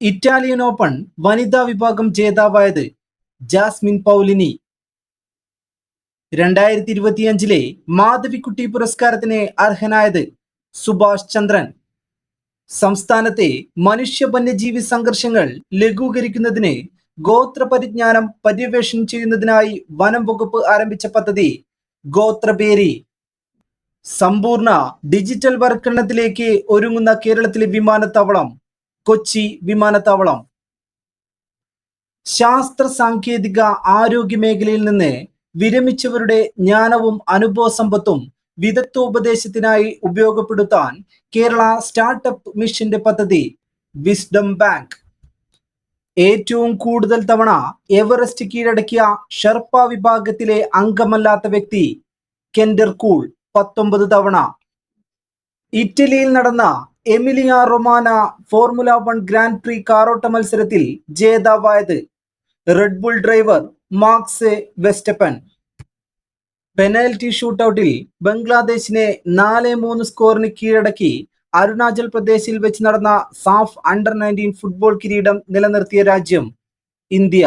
Italian open വനിതാ വിഭാഗം ജേതാവായത് Jasmine പൗലിനി. രണ്ടായിരത്തി ഇരുപത്തിയഞ്ചിലെ മാധവിക്കുട്ടി പുരസ്കാരത്തിന് അർഹനായത് സുഭാഷ് ചന്ദ്രൻ. സംസ്ഥാനത്തെ മനുഷ്യ വന്യജീവി സംഘർഷങ്ങൾ ലഘൂകരിക്കുന്നതിന് ഗോത്ര പരിജ്ഞാനം പര്യവേഷണം ചെയ്യുന്നതിനായി വനം വകുപ്പ് ആരംഭിച്ച പദ്ധതി ഗോത്രപേരി സമ്പൂർണ ഡിജിറ്റൽ വർക്കരണത്തിലേക്ക് ഒരുങ്ങുന്ന കേരളത്തിലെ വിമാനത്താവളം കൊച്ചി വിമാനത്താവളം. ശാസ്ത്ര സാങ്കേതിക ആരോഗ്യ മേഖലയിൽ നിന്ന് വിരമിച്ചവരുടെ ജ്ഞാനവും അനുഭവ സമ്പത്തും വിദഗ്ധോപദേശത്തിനായി ഉപയോഗപ്പെടുത്താൻ കേരള സ്റ്റാർട്ടപ്പ് മിഷന്റെ പദ്ധതി വിസ്ഡം ബാങ്ക്. ഏറ്റവും കൂടുതൽ തവണ എവറസ്റ്റ് കീഴടക്കിയ ഷെർപ്പ വിഭാഗത്തിലെ അംഗമല്ലാത്ത വ്യക്തി കെൻഡർ കൂൾ പത്തൊമ്പത് തവണ. ഇറ്റലിയിൽ നടന്ന Emilia Romagna formula one grand prix കാറോട്ട മത്സരത്തിൽ ജേതാവായത് Red Bull driver Max Verstappen. Penalty ഷൂട്ടൌട്ടിൽ ബംഗ്ലാദേശിനെ നാല് മൂന്ന് സ്കോറിന് കീഴടക്കി അരുണാചൽ പ്രദേശിൽ വെച്ച് നടന്ന സാഫ് അണ്ടർ നയന്റീൻ ഫുട്ബോൾ കിരീടം നിലനിർത്തിയ രാജ്യം ഇന്ത്യ.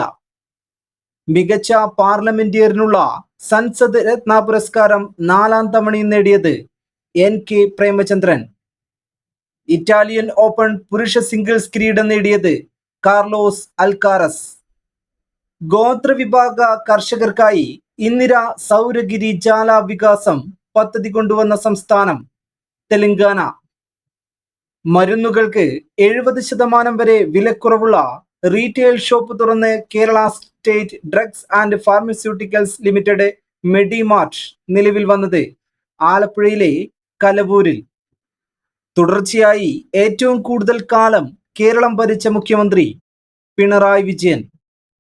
മികച്ച പാർലമെന്റിയറിനുള്ള സൻസദ് രത്ന പുരസ്കാരം നാലാം തവണയും നേടിയത് N K Premachandran. Italian open പുരുഷ സിംഗിൾസ് കിരീടം നേടിയത് കാർലോസ് അൽക്കാറസ്. ഗോത്രവിഭാഗ കർഷകർക്കായി ഇന്ദിര സൗരഗിരി ജാല വികാസം പദ്ധതി കൊണ്ടുവന്ന സംസ്ഥാനം തെലങ്കാന. മരുന്നുകൾക്ക് എഴുപത് ശതമാനം വരെ വിലക്കുറവുള്ള റീറ്റെയിൽ ഷോപ്പ് തുറന്ന് Kerala state drugs and pharmaceuticals limited Medimart നിലവിൽ വന്നത് ആലപ്പുഴയിലെ കലവൂരിൽ. തുടർച്ചയായി ഏറ്റവും കൂടുതൽ കാലം കേരളം ഭരിച്ച മുഖ്യമന്ത്രി പിണറായി വിജയൻ.